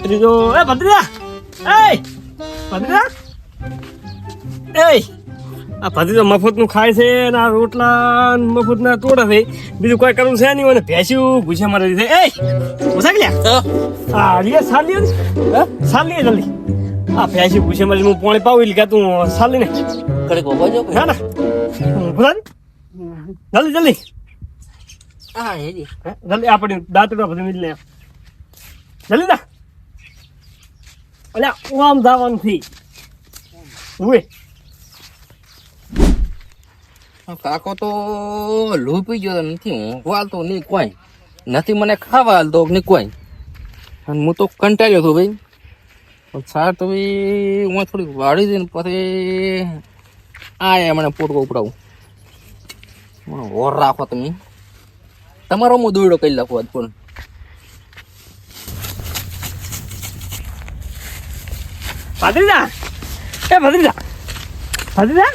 ભત્રીજો. એ ભત્રીજા. એ ભત્રીજા. એ આ ભત્રીજો મફતનું ખાય છે ને આ રોટલા મફત ના તોડે છે. બીજું કોઈ કરવું છે નહીં અને ભેંસ્યું ભૂસે મારે દીધે એ ભૂસા ગયા હા રિયા સાલી હે? સાલી જલ્દી. આ ભેંસ્યું ભૂસે મારી હું પાણી પાવું એટલે તું સાલી ને કડક બાબા જો ના ના. ભૂસા જલ્દી જલ્દી. હા જલ્દી આપણે દાંતડો બધું મિલ લે. જલ્દી દા અલ્યા ઓમ દાવાનું થી. ઉએ કાકો તો લોહી પી ગયો નથી હાલતો નહીં કોઈ. નથી મને ખાવા હાલતો નહીં કોઈ. અને હું તો કંટાળ્યો હતો ભાઈ. પણ સાર તો ભાઈ, હું થોડીક વાળી દઈને પછી આ મને પોટકો ઉપડાવું. મને ઓર રાખો તમે. તમારો હું દોડો કરી નાખું આજ પણ ભદ્રીજા એ ભદ્રીજા ભદ્રીજા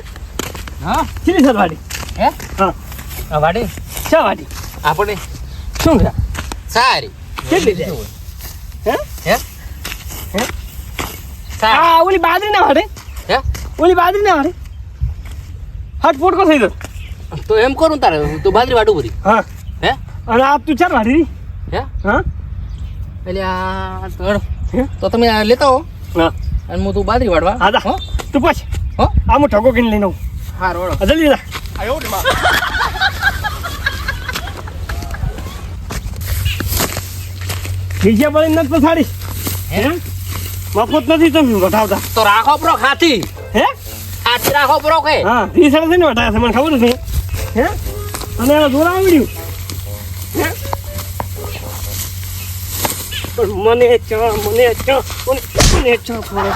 હા? ચીલી સર વાડી. હે? હા. વાડી? શા વાડી? આપણે શું છે? સારી. કેટલી છે હે? હે? હે? હા ઓલી બાદરી ના વાડે. હે? ઓલી બાદરી ના વાડે. ફોટ કો થઈ દો તો એમ કરું તારે તો બાદરી વાડું બધી હા. હે? અને આ તું ચાર વાડી હે? હા? એટલે આ તો- હે? તો તમે આ લેતા હો હા. અને હું તું બાદરી વાટવા હા. હો? તું પછ. હો? આ હું ઠગો કિન લઈને આવું. હા રોડો આ જલ્દી જા. બીજા બળી નથી પછાડી હે? મફત નથી તમે વટાવતા તો રાખો પ્રો ખાતી. હે? ખાતી રાખો પ્રો કે. હા વીસ છે ને વટાયા છે મને ખબર નથી. હે? અને એના દોરા આવડ્યું પણ મને ચા મને ચા. મને મને મને ચા ખોડે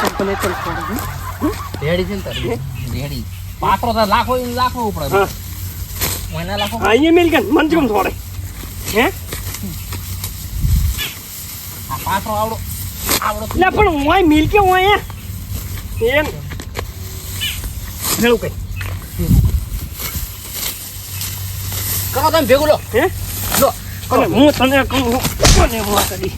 છે રેડી છે ને તારી રેડી પાત્રો તો લાખો લાખો ઉપડે હા મહિના લાખો અહીંયા મિલ કે મન ચમ થોડે હે આ પાત્રો આવડો આવડો એટલે પણ ઓય મિલ કે ઓય એમ મેળું કઈ કરો તમે ભેગું લો. હે? લો હું તને કહું કોને વાત કરી?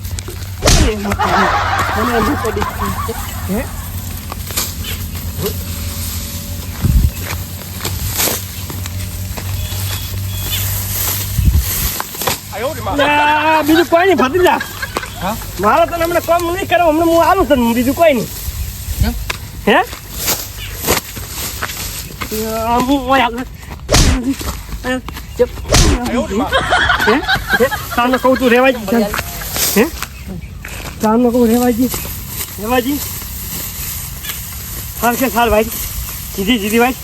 બીજું કોઈ નહીં, ભત્રીજા? મારે તને હમણાં કામ નહીં કરો, હમણાં હું આવું છું બીજું કોઈ નહીં. હે? હું? તારને કહું તું રેવાય. તારને કહું રેવાય જી. રેવાય જી. સાર કે સાર ભાઈ. જીધી જીધી ભાઈ.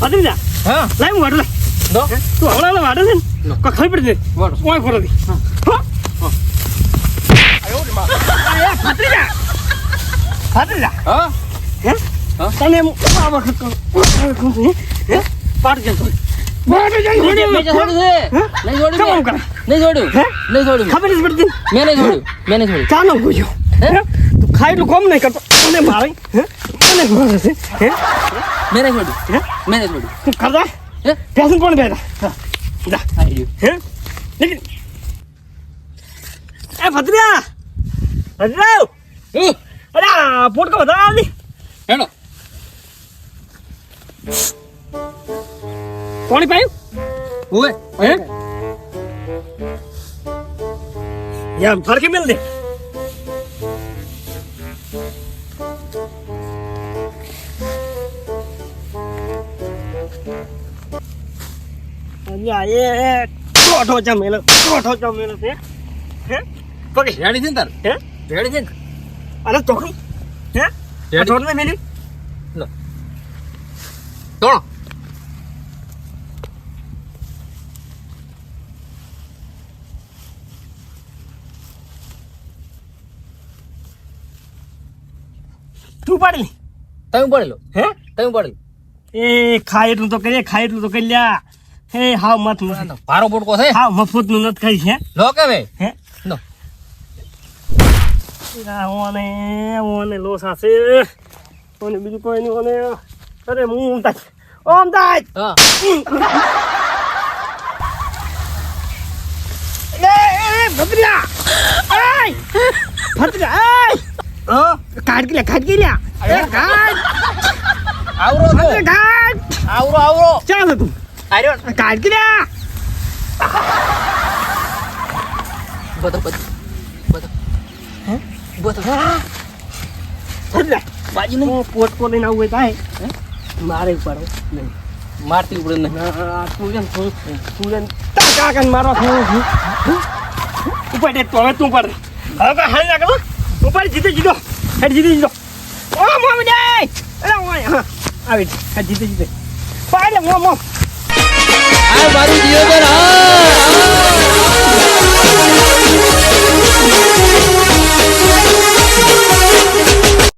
ભત્રીજા હા. લાય હું વાડું લાય દો. હે? તું હમણાં વાડે છે નો. ને કોઈ ખબર પડી દે વાડો. ઓય ફરો દી હા. એ ભત્રીજા ભત્રીજા હા? હે? હા? તને એમ આ વખત કહું હે? પાડ કે હે? છોડ્યું કેમ? નહીં હે? હે? હે કરતો. મને મારે મને મારે છે હે? મેં છોડ્યું હે? મેં છોડ્યું તું કરતા હે? પેસન પણ બેઠા? જા. આવી ગયું હે? લેકિન એ ભત્રીજા ભત્રીજા ઉહ, અરે પોટકો વધારે હેડો. પાણી પાયું? ઓએ હે? યાર ફરકી મેલ દે. અલ્યા એ ટોઠો જમેલો ટોઠો જમેલો છે. હે? પગે. રેડી છે તાર? હે? રેડી છે અરે ચોખી. હે? રેડી? ને મેલી? તોડો. તું પાડી તમે પડેલો હે તમે પડેલો એ ખાય એટલું તો કરીએ ખાય એટલું તો કરી લ્યા. હે હાવ મત મત. ભારો પોટકો છે. હાવ મફતનું નથી ખાઈ છે. લો કે ભાઈ? હે? લો. ઓને ઓને લોસ હશે ઓને બીજું કોઈ નહીં ઓને. અરે હું તાજ ઓમ તાજ હા. એ એ ભદ્રિયા આય ફરતી એ કાઢ કે લે કાઢ કે લે એ કાઢ આવરો તો ફરતી કાઢ આવરો આવરો. ચાલ તું? આર્યો. કાઢ કે લે બધો બધો બધો. હે? બધો. ફરતી લે બાજુ નહીં પોટ કો લઈને આવું હોય તાય મારે ઉપાડો. નહીં. મારતી ઉપડે નહીં. ના, તું જેમ તું તું જેમ ટાકા કરીને મારવા થોડું તો હવે તું ઉપર હવે હારી નાખે તો ઉપર જીતે જીતો. હેડ જીતે જીતો. ઓ મોમ દે એલા ઓય હા, આવી હેડ જીતે જીતે. પાડે મોમ મોમ આ મારું દિયોદર, હા.